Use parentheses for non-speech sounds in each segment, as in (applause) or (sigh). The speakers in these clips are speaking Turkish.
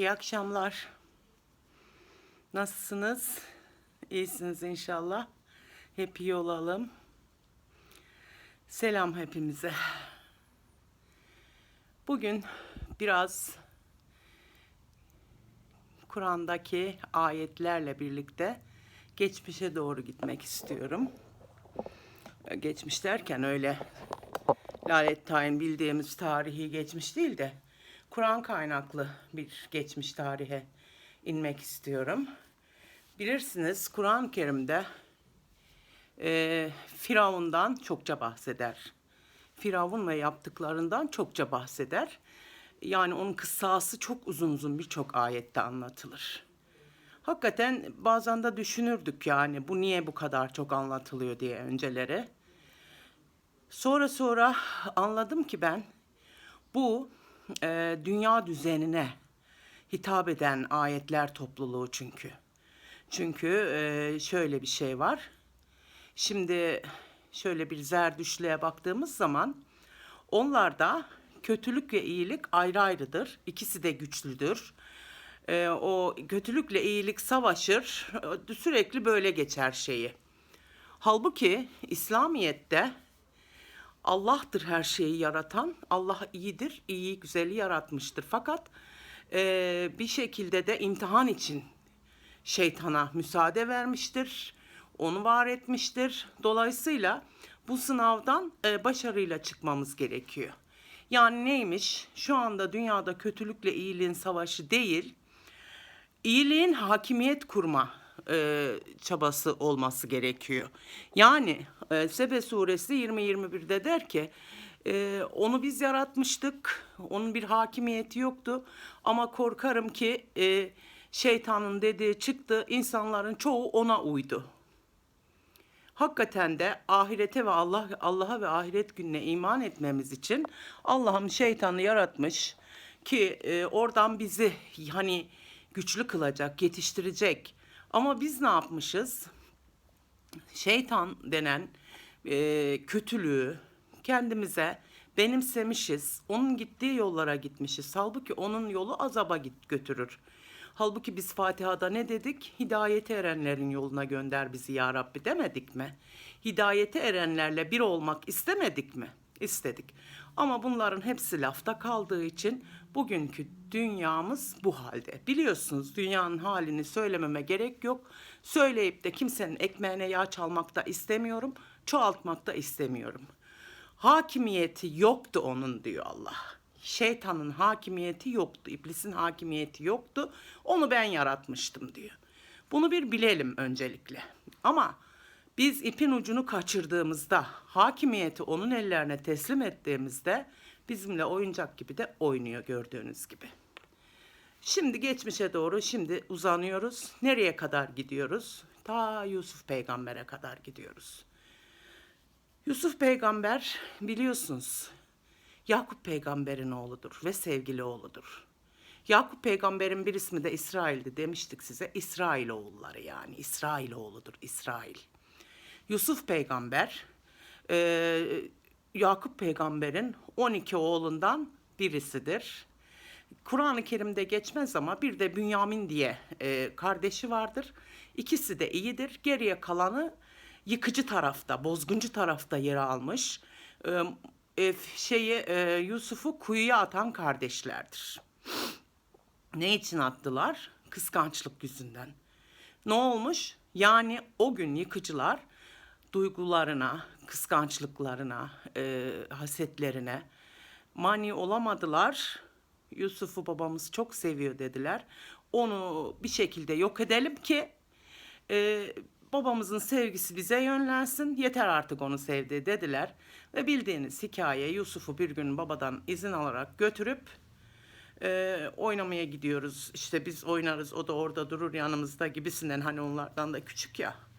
İyi akşamlar. Nasılsınız? İyisiniz inşallah. Hep iyi olalım. Selam hepimize. Bugün biraz Kur'an'daki ayetlerle birlikte geçmişe doğru gitmek istiyorum. Geçmiş derken öyle Lalet Tayin bildiğimiz tarihi geçmiş değil de Kur'an kaynaklı bir geçmiş tarihe inmek istiyorum. Bilirsiniz Kur'an-ı Kerim'de e, Firavun'dan çokça bahseder. Firavun ve yaptıklarından çokça bahseder. Yani onun kıssası çok uzun uzun birçok ayette anlatılır. Hakikaten bazen de düşünürdük yani bu niye bu kadar çok anlatılıyor diye önceleri. Sonra sonra anladım ki ben bu e, dünya düzenine hitap eden ayetler topluluğu çünkü. Çünkü e, şöyle bir şey var. Şimdi şöyle bir zerdüşlüğe baktığımız zaman onlarda kötülük ve iyilik ayrı ayrıdır. İkisi de güçlüdür. E, o kötülükle iyilik savaşır. Sürekli böyle geçer şeyi. Halbuki İslamiyet'te Allah'tır her şeyi yaratan. Allah iyidir, iyi, güzeli yaratmıştır. Fakat e, bir şekilde de imtihan için şeytana müsaade vermiştir. Onu var etmiştir. Dolayısıyla bu sınavdan e, başarıyla çıkmamız gerekiyor. Yani neymiş? Şu anda dünyada kötülükle iyiliğin savaşı değil, iyiliğin hakimiyet kurma e, çabası olması gerekiyor. Yani e, Sebe suresi 20-21'de der ki e, onu biz yaratmıştık, onun bir hakimiyeti yoktu ama korkarım ki e, şeytanın dediği çıktı, insanların çoğu ona uydu. Hakikaten de ahirete ve Allah Allah'a ve ahiret gününe iman etmemiz için Allah'ım şeytanı yaratmış ki e, oradan bizi hani güçlü kılacak, yetiştirecek. Ama biz ne yapmışız? Şeytan denen e, kötülüğü kendimize benimsemişiz. Onun gittiği yollara gitmişiz. Halbuki onun yolu azaba git götürür. Halbuki biz Fatiha'da ne dedik? Hidayete erenlerin yoluna gönder bizi ya Rabbi demedik mi? Hidayete erenlerle bir olmak istemedik mi? İstedik. Ama bunların hepsi lafta kaldığı için bugünkü dünyamız bu halde. Biliyorsunuz dünyanın halini söylememe gerek yok. Söyleyip de kimsenin ekmeğine yağ çalmak da istemiyorum. Çoğaltmak da istemiyorum. Hakimiyeti yoktu onun diyor Allah. Şeytanın hakimiyeti yoktu, iblisin hakimiyeti yoktu. Onu ben yaratmıştım diyor. Bunu bir bilelim öncelikle. Ama biz ipin ucunu kaçırdığımızda, hakimiyeti onun ellerine teslim ettiğimizde bizimle oyuncak gibi de oynuyor gördüğünüz gibi. Şimdi geçmişe doğru şimdi uzanıyoruz. Nereye kadar gidiyoruz? Ta Yusuf peygambere kadar gidiyoruz. Yusuf peygamber biliyorsunuz Yakup peygamberin oğludur ve sevgili oğludur. Yakup peygamberin bir ismi de İsrail'di demiştik size. İsrail oğulları yani İsrail oğludur İsrail. Yusuf peygamber Yakup peygamberin 12 oğlundan birisidir. Kur'an-ı Kerim'de geçmez ama bir de Bünyamin diye e, kardeşi vardır. İkisi de iyidir. Geriye kalanı yıkıcı tarafta, bozguncu tarafta yer almış. E, e, şeyi e, Yusuf'u kuyuya atan kardeşlerdir. Ne için attılar? Kıskançlık yüzünden. Ne olmuş? Yani o gün yıkıcılar duygularına, kıskançlıklarına, e, hasetlerine mani olamadılar. Yusuf'u babamız çok seviyor dediler. Onu bir şekilde yok edelim ki e, babamızın sevgisi bize yönlensin. Yeter artık onu sevdi dediler. Ve bildiğiniz hikaye Yusuf'u bir gün babadan izin alarak götürüp e, oynamaya gidiyoruz. İşte biz oynarız o da orada durur yanımızda gibisinden hani onlardan da küçük ya.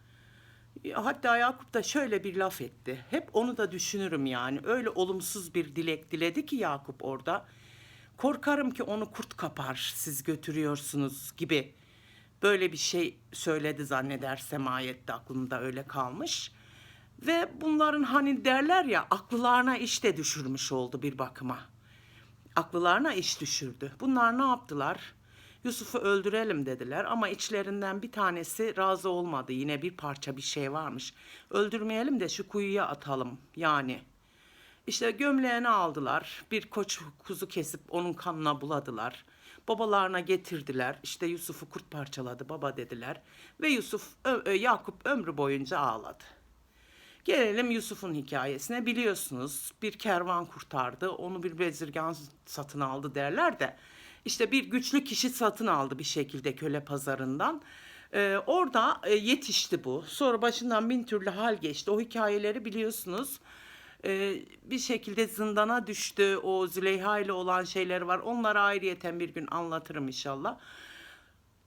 Hatta Yakup da şöyle bir laf etti. Hep onu da düşünürüm yani. Öyle olumsuz bir dilek diledi ki Yakup orada. Korkarım ki onu kurt kapar siz götürüyorsunuz gibi. Böyle bir şey söyledi zannedersem ayette aklımda öyle kalmış. Ve bunların hani derler ya aklılarına iş de düşürmüş oldu bir bakıma. Aklılarına iş düşürdü. Bunlar ne yaptılar? Yusuf'u öldürelim dediler ama içlerinden bir tanesi razı olmadı. Yine bir parça bir şey varmış. Öldürmeyelim de şu kuyuya atalım yani. İşte gömleğini aldılar. Bir koç kuzu kesip onun kanına buladılar. Babalarına getirdiler. İşte Yusuf'u kurt parçaladı baba dediler. Ve Yusuf, Yakup ömrü boyunca ağladı. Gelelim Yusuf'un hikayesine. Biliyorsunuz bir kervan kurtardı. Onu bir bezirgan satın aldı derler de. İşte bir güçlü kişi satın aldı bir şekilde köle pazarından. Ee, orada e, yetişti bu. Sonra başından bin türlü hal geçti. O hikayeleri biliyorsunuz. Ee, bir şekilde zindana düştü. O Züleyha ile olan şeyler var. Onları ayrıyeten bir gün anlatırım inşallah.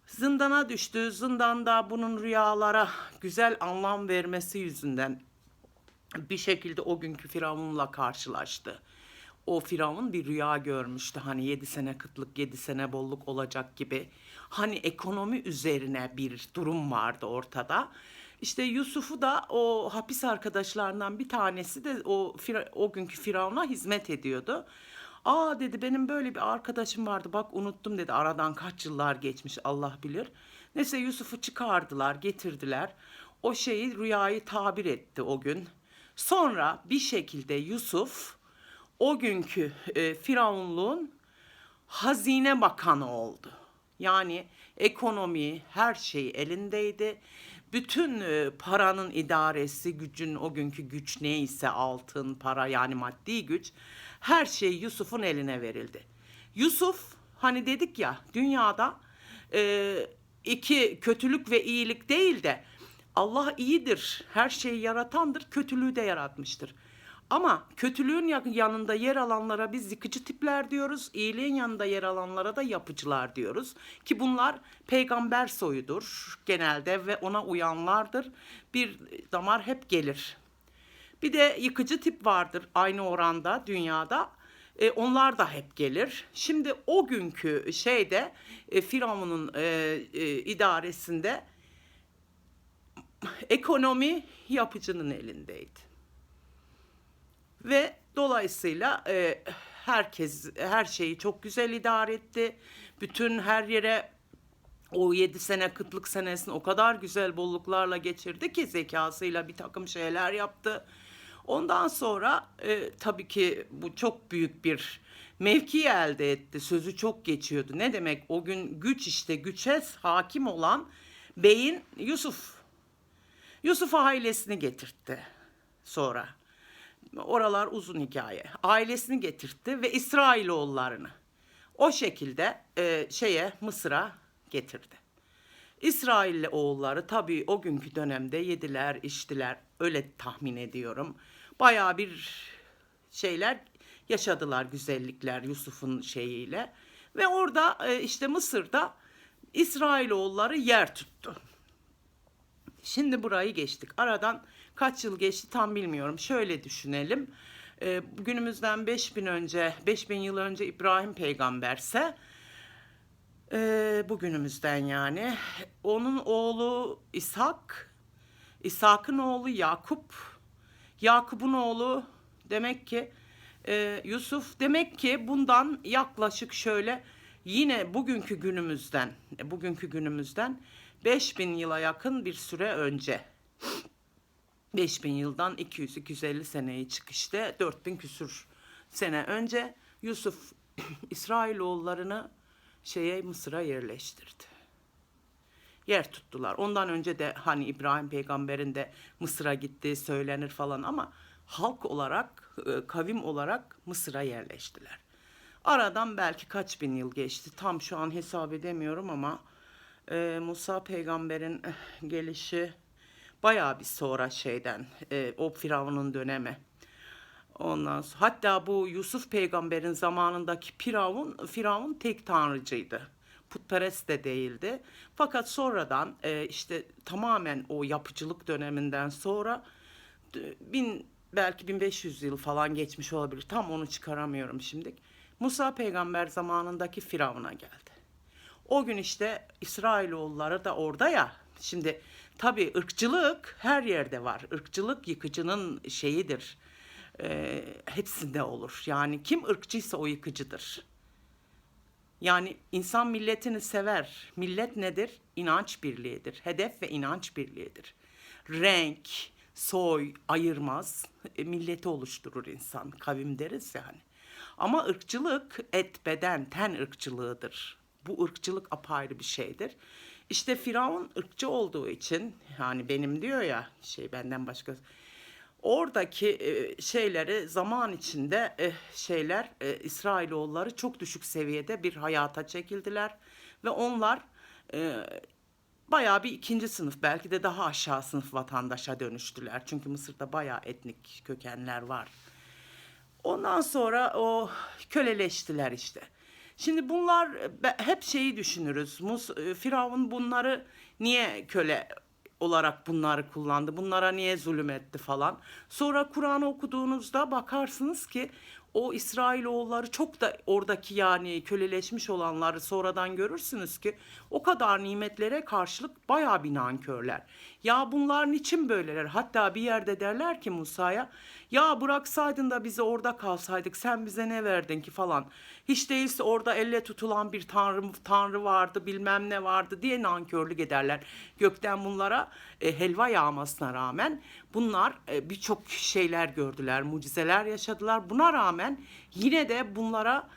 Zindana düştü. Zindanda bunun rüyalara güzel anlam vermesi yüzünden bir şekilde o günkü Firavun'la karşılaştı. O Firavun bir rüya görmüştü. Hani yedi sene kıtlık, yedi sene bolluk olacak gibi. Hani ekonomi üzerine bir durum vardı ortada. İşte Yusuf'u da o hapis arkadaşlarından bir tanesi de o o günkü Firavun'a hizmet ediyordu. Aa dedi benim böyle bir arkadaşım vardı bak unuttum dedi aradan kaç yıllar geçmiş Allah bilir. Neyse Yusuf'u çıkardılar getirdiler. O şeyi rüyayı tabir etti o gün. Sonra bir şekilde Yusuf o günkü e, Firavunluğun hazine bakanı oldu. Yani ekonomi her şey elindeydi. Bütün e, paranın idaresi, gücün o günkü güç neyse altın, para yani maddi güç her şey Yusuf'un eline verildi. Yusuf hani dedik ya dünyada e, iki kötülük ve iyilik değil de Allah iyidir, her şeyi yaratandır, kötülüğü de yaratmıştır. Ama kötülüğün yan- yanında yer alanlara biz yıkıcı tipler diyoruz. iyiliğin yanında yer alanlara da yapıcılar diyoruz. Ki bunlar peygamber soyudur genelde ve ona uyanlardır. Bir damar hep gelir. Bir de yıkıcı tip vardır aynı oranda dünyada. E, onlar da hep gelir. Şimdi o günkü şeyde e, Firavun'un e, e, idaresinde ekonomi yapıcının elindeydi. Ve dolayısıyla e, herkes her şeyi çok güzel idare etti. Bütün her yere o yedi sene kıtlık senesini o kadar güzel bolluklarla geçirdi ki zekasıyla bir takım şeyler yaptı. Ondan sonra e, tabii ki bu çok büyük bir mevki elde etti. Sözü çok geçiyordu. Ne demek o gün güç işte güçe hakim olan beyin Yusuf. Yusuf ailesini getirtti sonra. Oralar uzun hikaye. Ailesini getirtti ve İsrailoğullarını o şekilde e, şeye Mısır'a getirdi. İsrailli oğulları tabii o günkü dönemde yediler, içtiler. Öyle tahmin ediyorum. Bayağı bir şeyler yaşadılar güzellikler Yusuf'un şeyiyle. Ve orada e, işte Mısır'da İsrailoğulları yer tuttu. Şimdi burayı geçtik. Aradan kaç yıl geçti tam bilmiyorum. Şöyle düşünelim. Ee, günümüzden 5000 önce, 5000 yıl önce İbrahim peygamberse ee, bugünümüzden yani onun oğlu İshak, İshak'ın oğlu Yakup, Yakup'un oğlu demek ki e, Yusuf demek ki bundan yaklaşık şöyle yine bugünkü günümüzden e, bugünkü günümüzden 5000 yıla yakın bir süre önce 5000 yıldan 200-250 seneyi çıkışta 4000 küsür sene önce Yusuf (clears throat) İsrailoğullarını şeye Mısır'a yerleştirdi. Yer tuttular. Ondan önce de hani İbrahim peygamberin de Mısır'a gittiği söylenir falan ama halk olarak, e, kavim olarak Mısır'a yerleştiler. Aradan belki kaç bin yıl geçti. Tam şu an hesap edemiyorum ama e, Musa peygamberin eh, gelişi bayağı bir sonra şeyden e, o Firavun'un dönemi. Ondan sonra, hatta bu Yusuf peygamberin zamanındaki Firavun, Firavun tek tanrıcıydı. Putperest de değildi. Fakat sonradan e, işte tamamen o yapıcılık döneminden sonra bin belki 1500 yıl falan geçmiş olabilir. Tam onu çıkaramıyorum şimdi. Musa peygamber zamanındaki Firavun'a geldi. O gün işte İsrailoğulları da orada ya. Şimdi tabii ırkçılık her yerde var. Irkçılık yıkıcının şeyidir. Ee, hepsinde olur. Yani kim ırkçıysa o yıkıcıdır. Yani insan milletini sever. Millet nedir? İnanç birliğidir. Hedef ve inanç birliğidir. Renk, soy ayırmaz. E, milleti oluşturur insan. Kavim deriz yani. Ama ırkçılık et, beden, ten ırkçılığıdır. Bu ırkçılık apayrı bir şeydir. İşte Firavun ırkçı olduğu için yani benim diyor ya şey benden başka oradaki e, şeyleri zaman içinde e, şeyler e, İsrailoğulları çok düşük seviyede bir hayata çekildiler ve onlar bayağı bir ikinci sınıf belki de daha aşağı sınıf vatandaşa dönüştüler. Çünkü Mısır'da bayağı etnik kökenler var. Ondan sonra o köleleştiler işte. Şimdi bunlar be- hep şeyi düşünürüz. Mus, e, Firavun bunları niye köle olarak bunları kullandı? Bunlara niye zulüm etti falan. Sonra Kur'an'ı okuduğunuzda bakarsınız ki o İsrailoğulları çok da oradaki yani köleleşmiş olanları sonradan görürsünüz ki o kadar nimetlere karşılık bayağı bir nankörler. Ya bunlar niçin böyleler? Hatta bir yerde derler ki Musa'ya ya bıraksaydın da bizi orada kalsaydık sen bize ne verdin ki falan. Hiç değilse orada elle tutulan bir tanrı, tanrı vardı bilmem ne vardı diye nankörlük ederler. Gökten bunlara e, helva yağmasına rağmen bunlar e, birçok şeyler gördüler, mucizeler yaşadılar. Buna rağmen yine de bunlara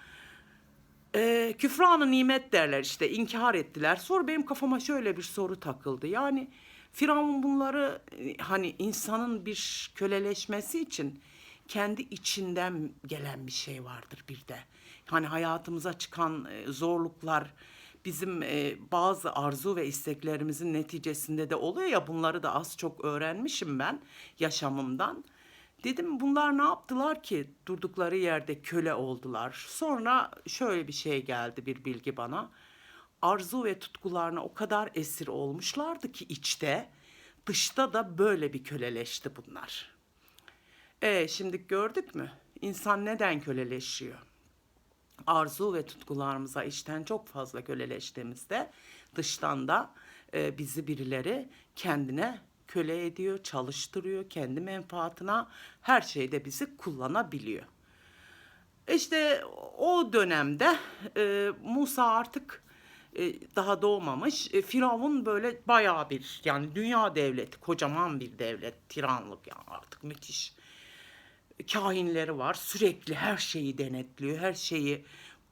e, küfranı nimet derler işte inkar ettiler. Sonra benim kafama şöyle bir soru takıldı. Yani Firavun bunları e, hani insanın bir köleleşmesi için kendi içinden gelen bir şey vardır bir de. Hani hayatımıza çıkan e, zorluklar bizim e, bazı arzu ve isteklerimizin neticesinde de oluyor ya bunları da az çok öğrenmişim ben yaşamımdan. Dedim bunlar ne yaptılar ki durdukları yerde köle oldular. Sonra şöyle bir şey geldi bir bilgi bana. Arzu ve tutkularına o kadar esir olmuşlardı ki içte, dışta da böyle bir köleleşti bunlar. E şimdi gördük mü? İnsan neden köleleşiyor? arzu ve tutkularımıza içten çok fazla köleleştiğimizde dıştan da e, bizi birileri kendine köle ediyor, çalıştırıyor, kendi menfaatına her şeyde bizi kullanabiliyor. İşte o dönemde e, Musa artık e, daha doğmamış. E, Firavun böyle bayağı bir yani dünya devleti, kocaman bir devlet, tiranlık yani artık müthiş kahinleri var. Sürekli her şeyi denetliyor, her şeyi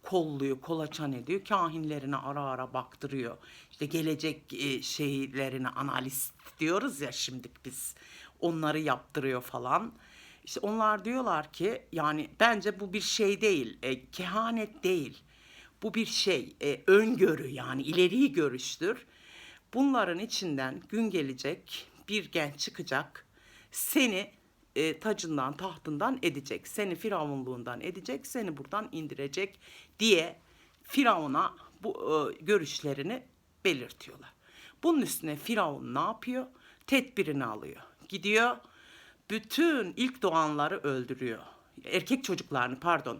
kolluyor, kolaçan ediyor. Kahinlerine ara ara baktırıyor. İşte gelecek e, şeylerini analiz diyoruz ya şimdik biz. Onları yaptırıyor falan. İşte onlar diyorlar ki yani bence bu bir şey değil, e, kehanet değil. Bu bir şey, e, öngörü yani ileri görüştür. Bunların içinden gün gelecek bir genç çıkacak. Seni e, tacından, tahtından edecek. Seni firavunluğundan edecek, seni buradan indirecek diye Firavun'a bu e, görüşlerini belirtiyorlar. Bunun üstüne Firavun ne yapıyor? Tedbirini alıyor. Gidiyor bütün ilk doğanları öldürüyor. Erkek çocuklarını pardon.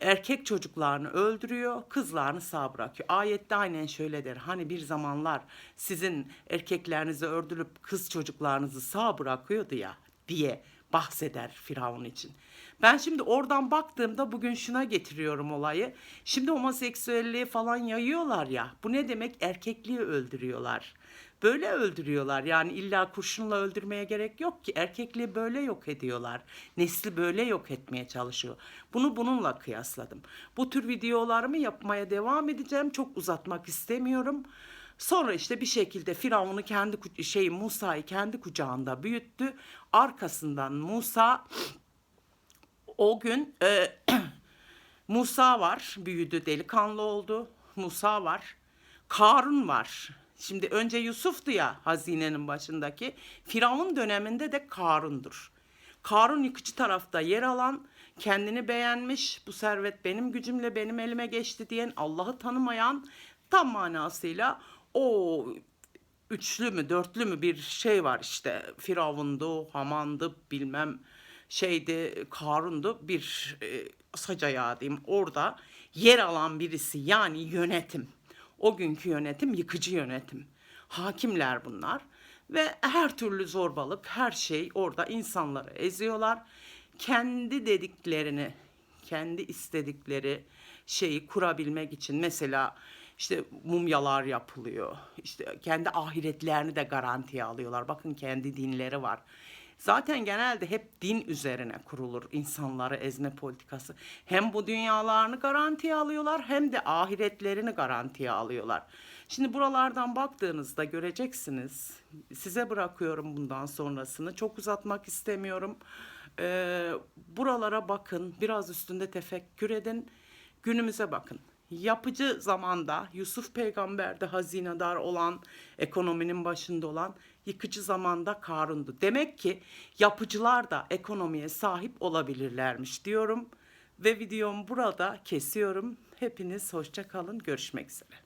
Erkek çocuklarını öldürüyor, kızlarını sağ bırakıyor. Ayette aynen şöyle der. Hani bir zamanlar sizin erkeklerinizi öldürüp kız çocuklarınızı sağ bırakıyordu ya diye bahseder Firavun için. Ben şimdi oradan baktığımda bugün şuna getiriyorum olayı. Şimdi homoseksüelliği falan yayıyorlar ya. Bu ne demek? Erkekliği öldürüyorlar. Böyle öldürüyorlar. Yani illa kurşunla öldürmeye gerek yok ki. Erkekliği böyle yok ediyorlar. Nesli böyle yok etmeye çalışıyor. Bunu bununla kıyasladım. Bu tür videolarımı yapmaya devam edeceğim. Çok uzatmak istemiyorum. Sonra işte bir şekilde Firavun'u kendi şey Musa'yı kendi kucağında büyüttü. Arkasından Musa o gün e, (clears throat) Musa var, büyüdü, delikanlı oldu. Musa var. Karun var. Şimdi önce Yusuf'tu ya hazinenin başındaki. Firavun döneminde de Karun'dur. Karun yıkıcı tarafta yer alan, kendini beğenmiş, bu servet benim gücümle benim elime geçti diyen, Allah'ı tanımayan tam manasıyla o üçlü mü dörtlü mü bir şey var işte. Firavundu, Haman'dı bilmem şeydi Karun'du bir e, sac ayağı diyeyim orada yer alan birisi yani yönetim. O günkü yönetim yıkıcı yönetim. Hakimler bunlar ve her türlü zorbalık her şey orada insanları eziyorlar. Kendi dediklerini, kendi istedikleri, şeyi kurabilmek için mesela işte mumyalar yapılıyor. İşte kendi ahiretlerini de garantiye alıyorlar. Bakın kendi dinleri var. Zaten genelde hep din üzerine kurulur insanları ezme politikası. Hem bu dünyalarını garantiye alıyorlar hem de ahiretlerini garantiye alıyorlar. Şimdi buralardan baktığınızda göreceksiniz. Size bırakıyorum bundan sonrasını. Çok uzatmak istemiyorum. Ee, buralara bakın, biraz üstünde tefekkür edin. Günümüze bakın. Yapıcı zamanda Yusuf peygamberde hazinedar olan, ekonominin başında olan, yıkıcı zamanda Karun'du. Demek ki yapıcılar da ekonomiye sahip olabilirlermiş diyorum. Ve videomu burada kesiyorum. Hepiniz hoşça kalın. Görüşmek üzere.